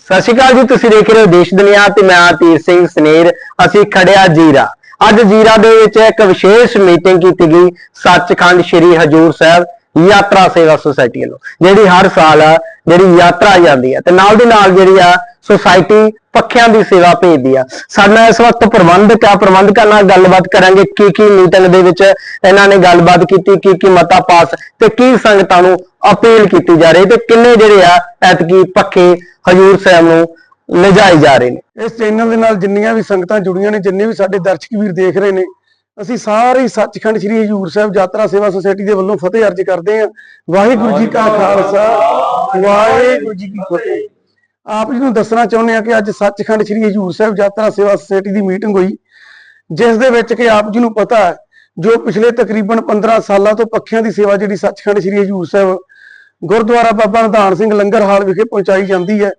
ਸਤਿ ਸ਼੍ਰੀ ਅਕਾਲ ਜੀ, ਤੁਸੀਂ ਦੇਖ ਰਹੇ ਹੋ ਦੇਸ਼ ਦੁਨੀਆ ਤੇ ਮੈਂ ਤੀਰ ਸਿੰਘ ਸਨੇਰ, ਅਸੀਂ ਖੜਿਆ ਜੀਰਾ। ਅੱਜ ਜੀਰਾ ਦੇ ਵਿੱਚ ਇੱਕ ਵਿਸ਼ੇਸ਼ ਮੀਟਿੰਗ ਕੀਤੀ ਗਈ, ਸੱਚਖੰਡ ਸ੍ਰੀ ਹਜੂਰ ਸਾਹਿਬ ਯਾਤਰਾ ਸੇਵਾ ਸੁਸਾਇਟੀ ਵੱਲੋਂ, ਜਿਹੜੀ ਹਰ ਸਾਲ ਜਿਹੜੀ ਯਾਤਰਾ ਜਾਂਦੀ ਹੈ ਤੇ ਨਾਲ ਦੀ ਨਾਲ ਜਿਹੜੀ ਆ ਸੁਸਾਇਟੀ ਪੱਖਿਆਂ ਦੀ ਸੇਵਾ ਭੇਜਦੀ ਆ। ਸਾਡਾ ਇਸ ਵਕਤ ਪ੍ਰਬੰਧਕ ਆ ਪ੍ਰਬੰਧਕਾਂ ਨਾਲ ਗੱਲਬਾਤ ਕਰਾਂਗੇ ਕੀ ਕੀ ਮੀਟਿੰਗ ਦੇ ਵਿੱਚ ਇਹਨਾਂ ਨੇ ਗੱਲਬਾਤ ਕੀਤੀ, ਕੀ ਕੀ ਮਤਾ ਪਾਸ ਤੇ ਕੀ ਸੰਗਤਾਂ ਨੂੰ ਅਪੀਲ ਕੀਤੀ ਜਾ ਰਹੀ ਤੇ ਕਿੰਨੇ ਜਿਹੜੇ ਆ ਐਤਕੀ ਪੱਖੇ ਹਜੂਰ ਸਾਹਿਬ ਨੂੰ ਲਿਜਾਏ ਜਾ ਰਹੇ ਨੇ। ਇਸ ਚੈਨਲ ਦੇ ਨਾਲ ਜਿੰਨੀਆਂ ਵੀ ਸੰਗਤਾਂ ਜੁੜੀਆਂ ਨੇ, ਜਿੰਨੇ ਵੀ ਸਾਡੇ ਦਰਸ਼ਕ ਵੀਰ ਦੇਖ ਰਹੇ ਨੇ, ਅਸੀਂ ਸਾਰੇ ਸੱਚਖੰਡ ਸ੍ਰੀ ਹਜੂਰ ਸਾਹਿਬ ਯਾਤਰਾ ਸੇਵਾ ਸੁਸਾਇਟੀ ਦੇ ਵੱਲੋਂ ਫਤਿਹ ਅਰਜ ਕਰਦੇ ਹਾਂ। ਵਾਹਿਗੁਰੂ ਜੀ ਕਾ ਖਾਲਸਾ, ਵਾਹਿਗੁਰੂ ਜੀ ਕੀ ਫਤਿਹ। ਆਪ ਜੀ ਨੂੰ ਦੱਸਣਾ ਚਾਹੁੰਦੇ ਹਾਂ ਕਿ ਅੱਜ ਸੱਚਖੰਡ ਸ੍ਰੀ ਹਜੂਰ ਸਾਹਿਬ ਯਾਤਰਾ ਸੇਵਾ ਸੁਸਾਇਟੀ ਦੀ ਮੀਟਿੰਗ ਹੋਈ, ਜਿਸ ਦੇ ਵਿੱਚ ਕਿ ਆਪ ਜੀ ਨੂੰ ਪਤਾ ਹੈ, ਜੋ ਪਿਛਲੇ ਤਕਰੀਬਨ 15 ਸਾਲਾਂ ਤੋਂ ਪੱਖਿਆਂ ਦੀ ਸੇਵਾ ਜਿਹੜੀ ਸੱਚਖੰਡ ਸ੍ਰੀ ਹਜੂਰ ਸਾਹਿਬ ਗੁਰਦੁਆਰਾ ਬਾਬਾ ਨਿਧਾਨ ਸਿੰਘ ਲੰਗਰ ਹਾਲ ਵਿਖੇ ਪਹੁੰਚਾਈ ਜਾਂਦੀ ਹੈ,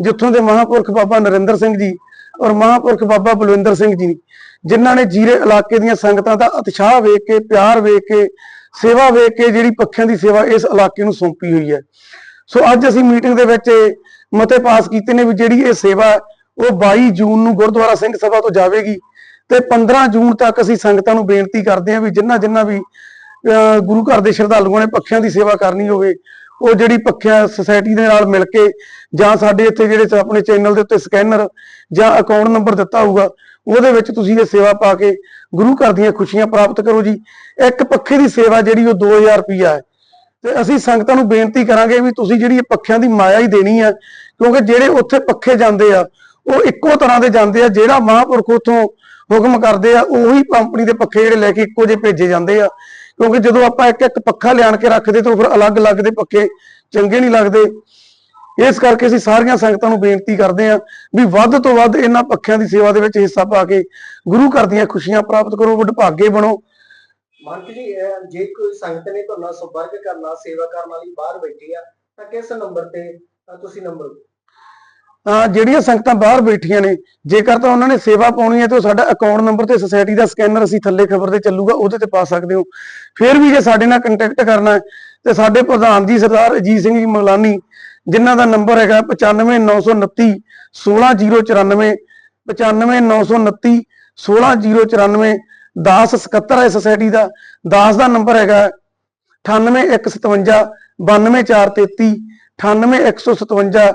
ਜਿੱਥੋਂ ਦੇ ਮਹਾਂਪੁਰਖ ਬਾਬਾ ਨਰਿੰਦਰ ਸਿੰਘ ਜੀ ਔਰ ਮਹਾਂਪੁਰਖ ਬਾਬਾ ਬਲਵਿੰਦਰ ਸਿੰਘ ਜੀ ਜਿਨ੍ਹਾਂ ਨੇ ਜੀਰੇ ਇਲਾਕੇ ਦੀਆਂ ਸੰਗਤਾਂ ਦਾ ਉਤਸ਼ਾਹ ਵੇਖ ਕੇ, ਪਿਆਰ ਵੇਖ ਕੇ, ਸੇਵਾ ਵੇਖ ਕੇ ਜਿਹੜੀ ਪੱਖਿਆਂ ਦੀ ਸੇਵਾ ਇਸ ਇਲਾਕੇ ਨੂੰ ਸੌਂਪੀ ਹੋਈ ਹੈ। ਸੋ ਅੱਜ ਅਸੀਂ ਮੀਟਿੰਗ ਦੇ ਵਿੱਚ ਮਤੇ ਪਾਸ ਕੀਤੇ ਨੇ ਵੀ ਜਿਹੜੀ ਇਹ ਸੇਵਾ ਉਹ 22 ਜੂਨ ਨੂੰ ਗੁਰਦੁਆਰਾ ਸਿੰਘ ਸਭਾ ਤੋਂ ਜਾਵੇਗੀ ਤੇ 15 ਜੂਨ ਤੱਕ ਅਸੀਂ ਸੰਗਤਾਂ ਨੂੰ ਬੇਨਤੀ ਕਰਦੇ ਹਾਂ ਵੀ ਜਿੰਨਾ ਜਿੰਨਾ ਵੀ ਗੁਰੂ ਘਰ ਦੇ ਸ਼ਰਧਾਲੂਆਂ ਨੇ ਪੱਖਿਆਂ ਦੀ ਸੇਵਾ ਕਰਨੀ ਹੋਵੇ, ਉਹ ਜਿਹੜੀ ਪੱਖਿਆ ਸੁਸਾਇਟੀ ਦੇ ਨਾਲ ਮਿਲ ਕੇ ਜਾਂ ਸਾਡੇ ਇੱਥੇ ਜਿਹੜੇ ਆਪਣੇ ਚੈਨਲ ਦੇ ਉੱਤੇ ਸਕੈਨਰ ਜਾਂ ਅਕਾਊਂਟ ਨੰਬਰ ਦਿੱਤਾ ਹੋਊਗਾ, ਉਹਦੇ ਵਿੱਚ ਤੁਸੀਂ ਇਹ ਸੇਵਾ ਪਾ ਕੇ ਗੁਰੂ ਘਰ ਦੀਆਂ ਖੁਸ਼ੀਆਂ ਪ੍ਰਾਪਤ ਕਰੋ ਜੀ। ਇੱਕ ਪੱਖੇ ਦੀ ਸੇਵਾ ਜਿਹੜੀ ਉਹ 2000 ਰੁਪਈਆ ਹੈ। ਤੇ ਅਸੀਂ ਸੰਗਤਾਂ ਨੂੰ ਬੇਨਤੀ ਕਰਾਂਗੇ ਵੀ ਤੁਸੀਂ ਜਿਹੜੀ ਇਹ ਪੱਖਿਆਂ ਦੀ ਮਾਇਆ ਹੀ ਦੇਣੀ ਆ ਕਿਉਂਕਿ ਜਿਹੜੇ ਉੱਥੇ ਪੱਖੇ ਜਾਂਦੇ ਆ, ਉਹ ਇੱਕੋ ਤਰ੍ਹਾਂ ਦੇ ਜਾਂਦੇ ਆ, ਜਿਹੜਾ ਮਹਾਂਪੁਰਖ ਉਥੋਂ ਹੁਕਮ ਕਰਦੇ ਆ, ਉਹੀ ਕੰਪਨੀ ਦੇ ਪੱਖੇ ਜਿਹੜੇ ਲੈ ਕੇ ਇੱਕੋ ਜਿਹੇ ਭੇਜੇ ਜਾਂਦੇ ਆ। ਕਿਉਂਕਿ ਜਦੋਂ ਆਪਾਂ ਇੱਕ ਇੱਕ ਪੱਖਾ ਲਿਆਣ ਕੇ ਰੱਖਦੇ ਤਾਂ ਫਿਰ ਅਲੱਗ-ਅਲੱਗ ਦੇ ਪੱਖੇ, ਚੰਗੇ ਨਹੀਂ ਲੱਗਦੇ। ਇਸ ਕਰਕੇ ਅਸੀਂ ਸਾਰੀਆਂ ਸੰਗਤਾਂ ਨੂੰ ਬੇਨਤੀ ਕਰਦੇ ਹਾਂ ਵੀ ਵੱਧ ਤੋਂ ਵੱਧ ਇਹਨਾਂ ਪੱਖਿਆਂ ਦੀ ਸੇਵਾ ਦੇ ਵਿੱਚ ਹਿੱਸਾ ਪਾ ਕੇ ਗੁਰੂ ਘਰ ਦੀਆਂ ਖੁਸ਼ੀਆਂ ਪ੍ਰਾਪਤ ਕਰੋ ਵਡਭਾਗੇ ਬਣੋ। ਮੰਤ ਜੀ ਅਹ ਜੇ ਕੋਈ ਸੰਗਤ ਨੇ ਤੁਹਾਨੂੰ ਸੰਪਰਕ ਕਰਨਾ, ਸੇਵਾ ਕਰਨ ਵਾਲੀ ਬਾਹਰ ਬੈਠੀ ਆ, ਤਾਂ ਕਿਸ ਨੰਬਰ ਤੇ, ਅਹ ਤੁਸੀਂ ਨੰਬਰ ਜਿਹੜੀਆਂ ਸੰਗਤਾਂ ਬਾਹਰ ਬੈਠੀਆਂ ਨੇ, ਜੇਕਰ ਤਾਂ ਉਹਨਾਂ ਨੇ ਸੇਵਾ ਪਾਉਣੀ ਹੈ ਤੇ ਉਹ ਸਾਡਾ ਅਕਾਊਂਟ ਨੰਬਰ ਤੇ ਸੁਸਾਇਟੀ ਦਾ ਸਕੈਨਰ ਅਸੀਂ ਥੱਲੇ ਖਬਰ ਤੇ ਚੱਲੂਗਾ, ਉਹਦੇ ਤੇ ਪਾ ਸਕਦੇ ਹੋ। ਫਿਰ ਵੀ ਜੇ ਸਾਡੇ ਨਾਲ ਕੰਟੈਕਟ ਕਰਨਾ ਹੈ, ਤੇ ਸਾਡੇ ਪ੍ਰਧਾਨ ਜੀ ਸਰਦਾਰ ਅਜੀਤ ਸਿੰਘ ਜੀ ਮਗਲਾਨੀ, ਜਿਨ੍ਹਾਂ ਦਾ ਨੰਬਰ ਹੈਗਾ 95929 16094 95929 16094 1077 ਹੈ ਸੁਸਾਇਟੀ ਦਾ 10 ਦਾ ਨੰਬਰ ਹੈਗਾ 98157 92433 98157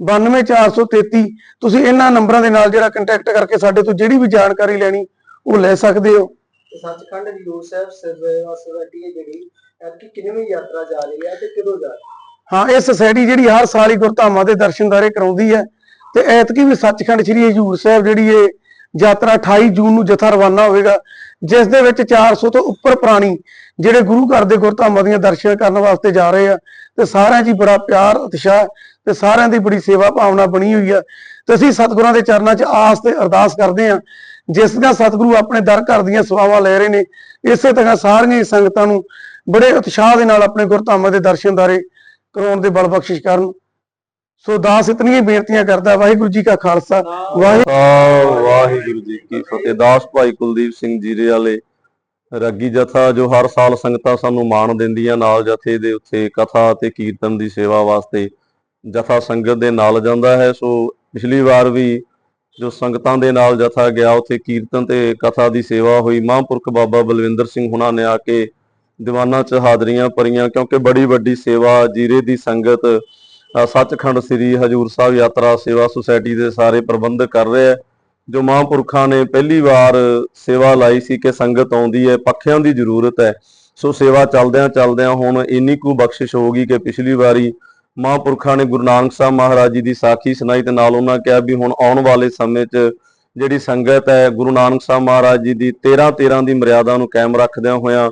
92433 ਤੁਸੀਂ ਇਹਨਾਂ ਨੰਬਰਾਂ ਦੇ ਨਾਲ ਜਿਹੜਾ ਕੰਟੈਕਟ ਕਰਕੇ ਸਾਡੇ ਤੋਂ ਜਿਹੜੀ ਵੀ ਜਾਣਕਾਰੀ ਲੈਣੀ ਉਹ ਲੈ ਸਕਦੇ ਹੋ। ਸੱਚਖੰਡ ਹਜ਼ੂਰ ਸਾਹਿਬ ਸੁਸਾਇਟੀ ਹੈ ਜਿਹੜੀ ਐਤਕੀ ਕਿੰਨਵੀਂ ਯਾਤਰਾ ਜਾ ਰਹੀ ਹੈ ਤੇ ਕਦੋਂ ਜਾ ਰਹੀ ਹੈ? ਹਾਂ ਇਹ ਸੁਸਾਇਟੀ ਜਿਹੜੀ ਹਰ ਸਾਲ ਹੀ ਗੁਰਧਾਮਾਂ ਦੇ ਦਰਸ਼ਨਦਾਰੇ ਕਰਾਉਂਦੀ ਹੈ। ਤੇ ਐਤਕੀ ਵੀ ਸੱਚਖੰਡ ਸ੍ਰੀ ਹਜੂਰ ਸਾਹਿਬ ਜਿਹੜੀ ਇਹ ਯਾਤਰਾ 28 ਜੂਨ ਨੂੰ ਜਥਾ ਰਵਾਨਾ ਹੋਵੇਗਾ ਜਿਸ ਦੇ ਵਿੱਚ 400 ਤੋਂ ਉੱਪਰ ਪ੍ਰਾਣੀ ਜਿਹੜੇ ਗੁਰੂ ਘਰ ਦੇ ਗੁਰਧਾਮਾਂ ਦੀਆਂ ਦਰਸ਼ਨ ਕਰਨ ਵਾਸਤੇ ਜਾ ਰਹੇ ਆ। ਤੇ ਸਾਰਿਆਂ 'ਚ ਹੀ ਬੜਾ ਪਿਆਰ ਉਤਸ਼ਾਹ ਤੇ ਸਾਰਿਆਂ ਦੀ ਬੜੀ ਸੇਵਾ ਭਾਵਨਾ ਬਣੀ ਹੋਈ ਆ। ਤੇ ਅਸੀਂ ਸਤਿਗੁਰਾਂ ਦੇ ਚਰਨਾਂ 'ਚ ਆਸ ਤੇ ਅਰਦਾਸ ਕਰਦੇ ਆ ਜਿਸ ਦਾ ਸਤਿਗੁਰੂ ਆਪਣੇ ਦਰ ਘਰ ਦੀਆਂ ਸੇਵਾਵਾਂ ਲੈ ਰਹੇ ਨੇ, ਇਸੇ ਤਰ੍ਹਾਂ ਸਾਰੀਆਂ ਸੰਗਤਾਂ ਨੂੰ ਬੜੇ ਉਤਸ਼ਾਹ ਦੇ ਨਾਲ ਆਪਣੇ ਗੁਰਧਾਮਾਂ ਦੇ ਦਰਸ਼ਨਦਾਰੇ ਕਰਾਉਣ ਦੇ ਬਲ ਬਖਸ਼ਿਸ਼ ਕਰਨ। ਸੋ ਦਾਸ ਇਤਨੀਆਂ ਬੇਨਤੀਆਂ ਕਰਦਾ, ਵਾਹਿਗੁਰੂ ਜੀ ਕਾ ਖਾਲਸਾ ਵਾਹਿਗੁਰੂ ਵਾਹਿਗੁਰੂ ਜੀ ਕੀ ਫਤਿਹ। ਦਾਸ ਭਾਈ ਕੁਲਦੀਪ ਸਿੰਘ ਜੀਰੇ ਵਾਲੇ ਰੱਗੀ ਜਥਾ ਜੋ ਹਰ ਸਾਲ ਸੰਗਤਾਂ ਸਾਨੂੰ ਮਾਣ ਦਿੰਦੀਆਂ, ਨਾਲ ਜਥੇ ਦੇ ਉੱਤੇ ਕਥਾ ਤੇ ਕੀਰਤਨ ਦੀ ਸੇਵਾ ਵਾਸਤੇ ਜਥਾ ਸੰਗਤ ਦੇ ਨਾਲ ਜਾਂਦਾ ਹੈ, ਸੋ ਪਿਛਲੀ ਵਾਰ ਵੀ ਜੋ ਸੰਗਤਾਂ ਦੇ ਨਾਲ ਜਥਾ ਗਿਆ, ਉੱਥੇ ਕੀਰਤਨ ਤੇ ਕਥਾ ਦੀ ਸੇਵਾ ਹੋਈ। ਮਹਾਂਪੁਰਖ ਬਾਬਾ ਬਲਵਿੰਦਰ ਸਿੰਘ ਹੁਣਾਂ ਨੇ ਆ ਕੇ ਦੀਵਾਨਾਂ 'ਚ ਹਾਜ਼ਰੀਆਂ ਭਰੀਆਂ, ਕਿਉਂਕਿ ਬੜੀ ਵੱਡੀ ਸੇਵਾ, ਜੀਰੇ ਦੀ ਸੰਗਤ ਸੱਚਖੰਡ ਸ੍ਰੀ ਹਜੂਰ ਸਾਹਿਬ ਯਾਤਰਾ ਸੇਵਾ ਸੁਸਾਇਟੀ ਦੇ ਸਾਰੇ ਪ੍ਰਬੰਧ ਕਰ ਰਹੇ ਹੈ। ਜੋ ਮਹਾਂਪੁਰਖਾਂ ਨੇ ਪਹਿਲੀ ਵਾਰ ਸੇਵਾ ਲਾਈ ਸੀ ਕਿ ਸੰਗਤ ਆਉਂਦੀ ਹੈ, ਪੱਖਿਆਂ ਦੀ ਜ਼ਰੂਰਤ ਹੈ। ਸੋ ਸੇਵਾ ਚੱਲਦਿਆਂ ਚੱਲਦਿਆਂ ਹੁਣ ਇੰਨੀ ਕੁ ਬਖਸ਼ਿਸ਼ ਹੋ ਗਈ ਕਿ ਪਿਛਲੀ ਵਾਰੀ ਮਹਾਂਪੁਰਖਾਂ ਨੇ ਗੁਰੂ ਨਾਨਕ ਸਾਹਿਬ ਮਹਾਰਾਜ ਜੀ ਦੀ ਸਾਖੀ ਸੁਣਾਈ ਤੇ ਨਾਲ ਉਹਨਾਂ ਕਿਹਾ ਵੀ ਹੁਣ ਆਉਣ ਵਾਲੇ ਸਮੇਂ 'ਚ ਜਿਹੜੀ ਸੰਗਤ ਹੈ, ਗੁਰੂ ਨਾਨਕ ਸਾਹਿਬ ਮਹਾਰਾਜ ਜੀ ਦੀ 13 13 ਦੀ ਮਰਿਆਦਾ ਨੂੰ ਕਾਇਮ ਰੱਖਦਿਆਂ ਹੋਇਆਂ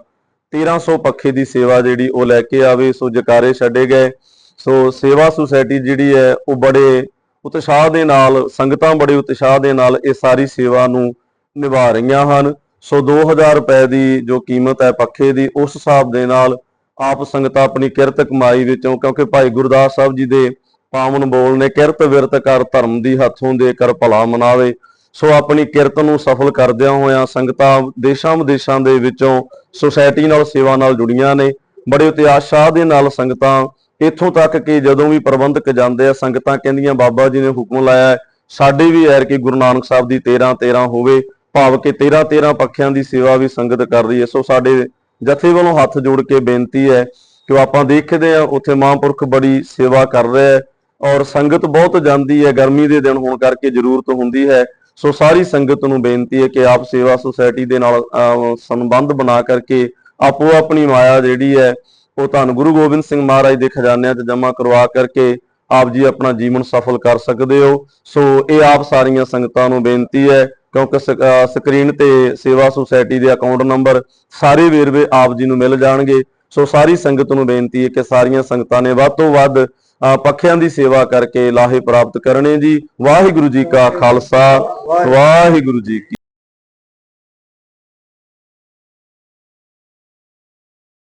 1300 ਪੱਖੇ ਦੀ ਸੇਵਾ ਜਿਹੜੀ ਉਹ ਲੈ ਕੇ ਆਵੇ, ਸੋ ਜਕਾਰੇ ਛੱਡੇ ਗਏ। ਸੋ ਸੇਵਾ ਸੁਸਾਇਟੀ ਜਿਹੜੀ ਹੈ, ਉਹ ਬੜੇ ਉਤਸ਼ਾਹ ਦੇ ਨਾਲ, ਸੰਗਤਾਂ ਬੜੇ ਉਤਸ਼ਾਹ ਦੇ ਨਾਲ ਇਹ ਸਾਰੀ ਸੇਵਾ ਨੂੰ ਨਿਭਾ ਰਹੀਆਂ ਹਨ। ਸੋ 2000 ਰੁਪਏ ਦੀ ਜੋ ਕੀਮਤ ਹੈ ਪੱਖੇ ਦੀ, ਉਸ ਹਿਸਾਬ ਦੇ ਨਾਲ ਆਪ ਸੰਗਤਾਂ ਆਪਣੀ ਕਿਰਤ ਕਮਾਈ ਵਿੱਚੋਂ ਕਿਉਂਕਿ ਭਾਈ ਗੁਰਦਾਸ ਸਾਹਿਬ ਜੀ ਦੇ ਪਾਵਨ ਬੋਲ ਨੇ ਕਿਰਤ ਵਿਰਤ ਕਰ ਧਰਮ ਦੀ ਹੱਥੋਂ ਦੇ ਕਰ ਭਲਾ ਮਨਾਵੇ। ਸੋ ਆਪਣੀ ਕਿਰਤ ਨੂੰ ਸਫਲ ਕਰਦਿਆਂ ਹੋਇਆਂ ਸੰਗਤਾਂ ਦੇਸ਼ਾਂ ਵਿਦੇਸ਼ਾਂ ਦੇ ਵਿੱਚੋਂ ਸੁਸਾਇਟੀ ਨਾਲ ਸੇਵਾ ਨਾਲ ਜੁੜੀਆਂ ਨੇ। ਬੜੇ ਉਤਸ਼ਾਹ ਦੇ ਨਾਲ ਸੰਗਤਾਂ ਇੱਥੋਂ ਤੱਕ ਕਿ ਜਦੋਂ ਵੀ ਪ੍ਰਬੰਧਕ ਜਾਂਦੇ ਆ ਸੰਗਤਾਂ ਕਹਿੰਦੀਆਂ ਬਾਬਾ ਜੀ ਨੇ ਹੁਕਮ ਲਾਇਆ ਹੈ, ਸਾਡੇ ਵੀ ਐਰ ਕਿ ਗੁਰੂ ਨਾਨਕ ਸਾਹਿਬ ਦੀ 13 13 ਹੋਵੇ ਭਾਵ ਕਿ 13 13 ਪੱਖਿਆਂ ਦੀ ਸੇਵਾ ਵੀ ਸੰਗਤ ਕਰ ਰਹੀ ਹੈ। ਸੋ ਸਾਡੇ ਜਥੇ ਵੱਲੋਂ ਹੱਥ ਜੋੜ ਕੇ ਬੇਨਤੀ ਹੈ ਕਿ ਆਪਾਂ ਦੇਖਦੇ ਆ ਉੱਥੇ ਮਹਾਂਪੁਰਖ ਬੜੀ ਸੇਵਾ ਕਰ ਰਿਹਾ ਹੈ ਔਰ ਸੰਗਤ ਬਹੁਤ ਜਾਂਦੀ ਹੈ ਗਰਮੀ ਦੇ ਦਿਨ ਹੋਣ ਕਰਕੇ ਜ਼ਰੂਰਤ ਹੁੰਦੀ ਹੈ। ਸੋ ਸਾਰੀ ਸੰਗਤ ਨੂੰ ਬੇਨਤੀ ਹੈ ਕਿ ਆਪ ਸੇਵਾ ਸੁਸਾਇਟੀ ਦੇ ਨਾਲ ਅਹ, ਸੰਬੰਧ ਬਣਾ ਕਰਕੇ ਆਪੋ ਆਪਣੀ ਮਾਇਆ ਜਿਹੜੀ ਹੈ ਉਹ ਧੰਨ ਗੁਰੂ ਗੋਬਿੰਦ ਸਿੰਘ ਮਹਾਰਾਜ ਦੇ ਖਜ਼ਾਨਿਆਂ 'ਚ ਜਮ੍ਹਾਂ ਕਰਵਾ ਕਰਕੇ ਆਪ ਜੀ ਆਪਣਾ ਜੀਵਨ ਸਫਲ ਕਰ ਸਕਦੇ ਹੋ। ਸੋ ਇਹ ਆਪ ਸਾਰੀਆਂ ਸੰਗਤਾਂ ਨੂੰ ਬੇਨਤੀ ਹੈ ਕਿਉਂਕਿ ਸਕਰੀਨ ਤੇ ਸੇਵਾ ਸੁਸਾਇਟੀ ਦੇ ਅਕਾਊਂਟ ਨੰਬਰ ਸਾਰੇ ਵੇਰਵੇ ਆਪ ਜੀ ਨੂੰ ਮਿਲ ਜਾਣਗੇ। ਸੋ ਸਾਰੀ ਸੰਗਤ ਨੂੰ ਬੇਨਤੀ ਹੈ ਕਿ ਸਾਰੀਆਂ ਸੰਗਤਾਂ ਨੇ ਵੱਧ ਤੋਂ ਵੱਧ, ਅਹ, ਪੱਖਿਆਂ ਦੀ ਸੇਵਾ ਕਰਕੇ ਲਾਹੇ ਪ੍ਰਾਪਤ ਕਰਨੇ ਜੀ। ਵਾਹਿਗੁਰੂ ਜੀ ਕਾ ਖਾਲਸਾ, ਵਾਹਿਗੁਰੂ ਜੀ ਕੀ